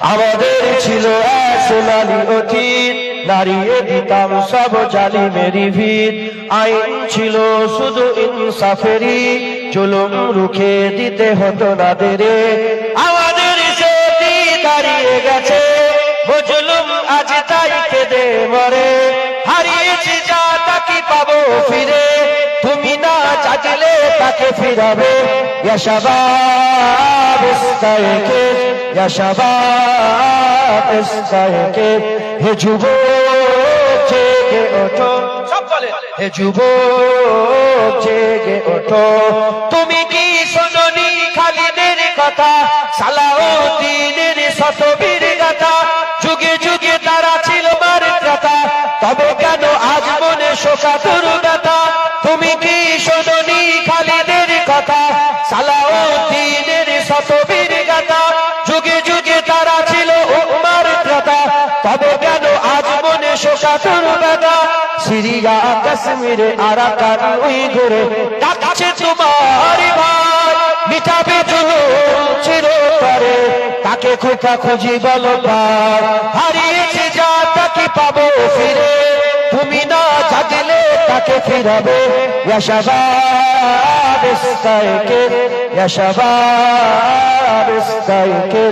আমাদের ছিল সোনালি অতীত দাঁড়িয়ে দিতাম সব জালি মেরি ভিত। আইন ছিল শুধু ইনসাফেরি জুলুম রুখে দিতে হতো না দেরে আমাদের সেটি দাঁড়িয়ে গেছে বুঝলুম আজ তাই কেঁদে মরে। হারিয়েছি যা তাকি পাবো ফিরে, তুমি না চাইলে তাকে ফিরাবে। ইয়াশাবাব ইস্তাইকে ইয়াশাবাব ইস্তাইকে হে যুবক জেগে ওঠো সব বলে। হে যুবক জেগে ওঠো তুমি কি খালিদের কথা? সালাউদ্দিনের শতবীর গাথা। যুগে যুগে তারা ছিল মারকাতা। তবে কেন আজ মনে শোকাতুর গাথা? তুমি কি শোনি খালিদের কথা? সালাউদ্দিনের শতবীর তবে কেন আজ মনে শোকাতুর গাথা সিরিয়া, কাশ্মীরে, আরাকান ওই ঘুরে ডাকছে তোমার মিটাবে চিরতরে, তাকে খোঁজা খুঁজি বলো পার। হারিয়েছি যা তাকে পাবো ফিরে? তুমি না জাগলে তাকে ফিরাবে। ইয়াশাবাব ইস্তাইকে ইয়াশাবাব ইস্তাইকে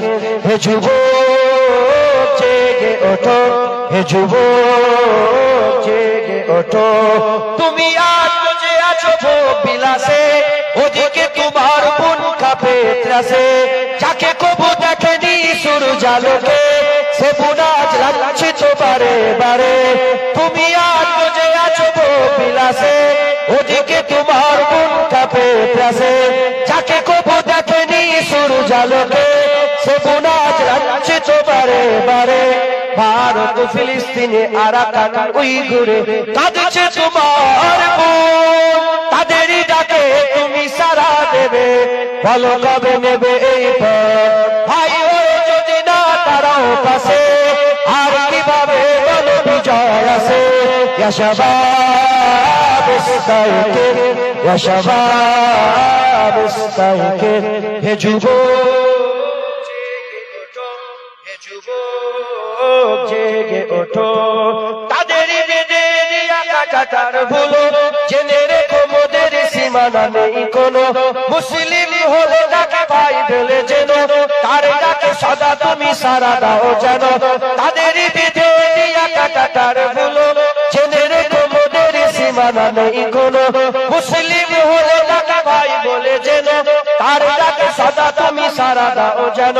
হে যুবক। জেগে ওঠো, হে যুবক, জেগে ওঠো। তুমি আজ যে আছো বিলাসে, ওদিকে তোমার বোন কাপে ত্রাসে। যাকে কবু দেখেনি সুর জালোকে সে বুনাজ লাগছে তো বারে। বারে তুমি আজ যে আছো বিলাসে, ওদিকে তোমার বোন কাপে ত্রাসে। যাকে কবু দেখেনি সুর জালোকে সে বুনাজ লাগছে তো বারে বারে। ভারত, ফিলিস্তিনে, আরাকান ওই ঘুরে তোমার তাদেরই ডাকে তুমি সারা দেবে। বলো কবে নেবে এই পথ? ভাই যদি না, তারাও পাশে। আর কীভাবে বলো বিজয় জেগে ওঠো। তাদের কাটাটার ভুলো। জেনে রেখো মোদের সীমানা নেই কোনো। মুসলিম হলে তাকে ভাই বলে যেন তার ডাকে সদা তুমি সারা দাও যেন তাদের বেঁধে দিয়া কাটাটার ভুলো। জেনে রেখো মোদের সীমানা নেই কোনো। মুসলিম হলে তাকে ভাই বলে যেন তার ডাকে সদা তুমি সারা দাও যেন